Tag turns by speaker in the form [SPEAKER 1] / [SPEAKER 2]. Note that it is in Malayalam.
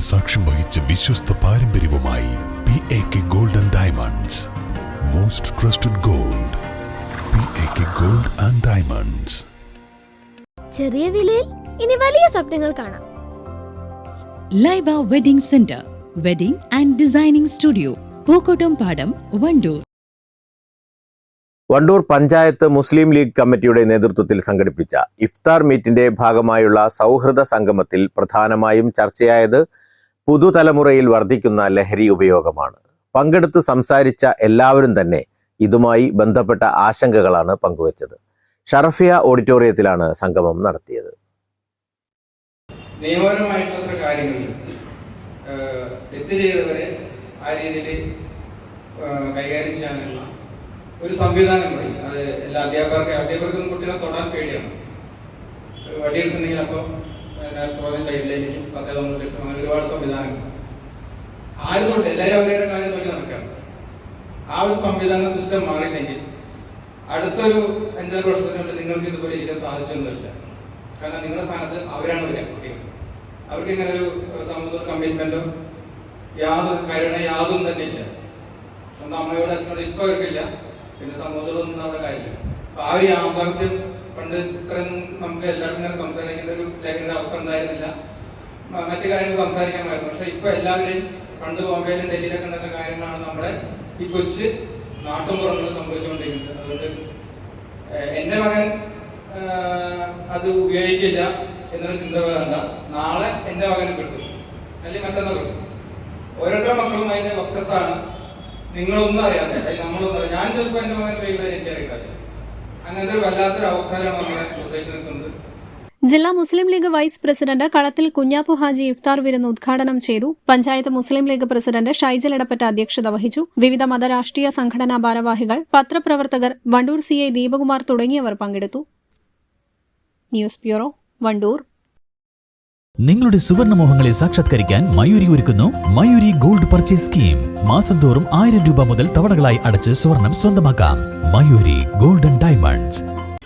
[SPEAKER 1] സാക്ഷ്യം വഹിച്ച വിശ്വസ്ത പാരമ്പര്യവുമായി P A K gold and diamonds most trusted gold P A K gold and diamonds
[SPEAKER 2] ചെറിയ വിലയിൽ ഇനി വലിയ സ്വപ്നങ്ങൾ കാണാം.
[SPEAKER 3] Laiba wedding centre wedding and designing studio Pookkottumpadam Wandoor.
[SPEAKER 4] Wandoor panchayat Muslim League കമ്മിറ്റിയുടെ നേതൃത്വത്തിൽ സംഘടിപ്പിച്ച ഇഫ്താർ മീറ്റിന്റെ ഭാഗമായുള്ള സൗഹൃദ സംഗമത്തിൽ പ്രധാനമായും ചർച്ചയായത് പുതുതലമുറയിൽ വർദ്ധിക്കുന്ന ലഹരി ഉപയോഗമാണ്. പങ്കെടുത്ത് സംസാരിച്ച എല്ലാവരും തന്നെ ഇതുമായി ബന്ധപ്പെട്ട ആശങ്കകളാണ് പങ്കുവച്ചത്. ഷറഫിയ ഓഡിറ്റോറിയത്തിലാണ് സംഗമം നടത്തിയത്.
[SPEAKER 5] നിയമപരമായിട്ടുള്ള കാര്യങ്ങളിൽ തെറ്റ് ചെയ്തവരെ ആ രീതിയിൽ കൈകാര്യം ചെയ്യാനുള്ള ഒരു സംവിധാനം കൂടി അത് എല്ലാ അധ്യാപകർക്ക് അധ്യാപകർക്കും കുട്ടികളെ തൊടാൻ പേടിയാണ്. വടിയെടുത്തിട്ടുണ്ടെങ്കിൽ അപ്പോൾ നേരത്തെ പറഞ്ഞ സൈഡിലേക്കും പത്തേ തൊണ്ണൂറ് അങ്ങനെ ഒരുപാട് സംവിധാനങ്ങൾ. ആയതുകൊണ്ട് എല്ലാവരും അവരുടെ കാര്യം നോക്കി നടക്കുകയാണ്. ആ ഒരു സംവിധാന സിസ്റ്റം മാറിയില്ലെങ്കിൽ അടുത്തൊരു അഞ്ചാറ് വർഷത്തിനുള്ളിൽ നിങ്ങൾക്ക് ഇതുപോലെ ഇരിക്കാൻ സാധിച്ചൊന്നുമില്ല. കാരണം നിങ്ങളുടെ സ്ഥാനത്ത് അവരാണ് വരിക കുട്ടികൾ. അവർക്ക് ഇങ്ങനെ ഒരു സമൂഹത്തോട് കമ്മിറ്റ്മെന്റോ യാതൊരു കരുണ യാതൊന്നും തന്നെ ഇല്ല. സ്വന്തം അമ്മയോട് അച്ഛനോട് ഇപ്പൊ അവർക്കില്ല. പിന്നെ സമൂഹത്തോടൊന്നും അവിടെ കാര്യമില്ല. അപ്പൊ ആ ഒരു യാഥാർത്ഥ്യം പണ്ട് ഇത്രയും നമുക്ക് എല്ലാവർക്കും ഇങ്ങനെ അവസ്ഥ ഉണ്ടായിരുന്നില്ല മറ്റു കാര്യങ്ങൾ സംസാരിക്കാമായിരുന്നു. പക്ഷെ ഇപ്പൊ എല്ലാവരെയും പണ്ട് ബോംബെയിലും ഡൽഹിയിലൊക്കെ ഉണ്ടായിരുന്ന കാര്യങ്ങളാണ് നമ്മുടെ ഈ കൊച്ച് നാട്ടുമ്പുറങ്ങളിൽ സംഭവിച്ചുകൊണ്ടിരിക്കുന്നത്. അതുകൊണ്ട് എന്റെ മകൻ അത് ഉപയോഗിക്കില്ല എന്നൊരു ചിന്ത വേണ്ട. നാളെ എന്റെ മകനും കിട്ടും. അല്ലെങ്കിൽ മറ്റന്നാൾ കിട്ടും. ഓരോരുത്തരുടെ മക്കളും അതിന്റെ വക്കത്താണ്. നിങ്ങളൊന്നും അറിയാതെ അല്ലെങ്കിൽ നമ്മളൊന്നും അറിയാം ഞാൻ ചിലപ്പോൾ എന്റെ മകൻ ഉപയോഗിക്കുന്നത് എനിക്കറിയില്ല അങ്ങനത്തെ ഒരു വല്ലാത്തൊരു അവസ്ഥയിലാണ് നമ്മുടെ സൊസൈറ്റി നിൽക്കുന്നത്.
[SPEAKER 6] ജില്ലാ മുസ്ലിം ലീഗ് വൈസ് പ്രസിഡന്റ് കളത്തിൽ കുഞ്ഞാപ്പു ഹാജി ഇഫ്താർ വിരുന്ന് ഉദ്ഘാടനം ചെയ്തു. പഞ്ചായത്ത് മുസ്ലിം ലീഗ് പ്രസിഡന്റ് ഷൈജൽ എടപ്പറ്റ അധ്യക്ഷത വഹിച്ചു. വിവിധ മതരാഷ്ട്രീയ സംഘടനാ ഭാരവാഹികൾ പത്രപ്രവർത്തകർ വണ്ടൂർ സി ഐ ദീപകുമാർ തുടങ്ങിയവർ പങ്കെടുത്തു. News bureau Wandoor.
[SPEAKER 7] നിങ്ങളുടെ സുവർണ മോഹങ്ങളെ സാക്ഷാത്കരിക്കാൻ മയൂരി ഒരുക്കുന്നു മയൂരി ഗോൾഡ് പർച്ചേസ് സ്കീം. മാസം തോറും ആയിരം രൂപ മുതൽ തവണകളായി അടച്ച് സ്വർണം സ്വന്തമാക്കാം. Mayuri golden diamonds.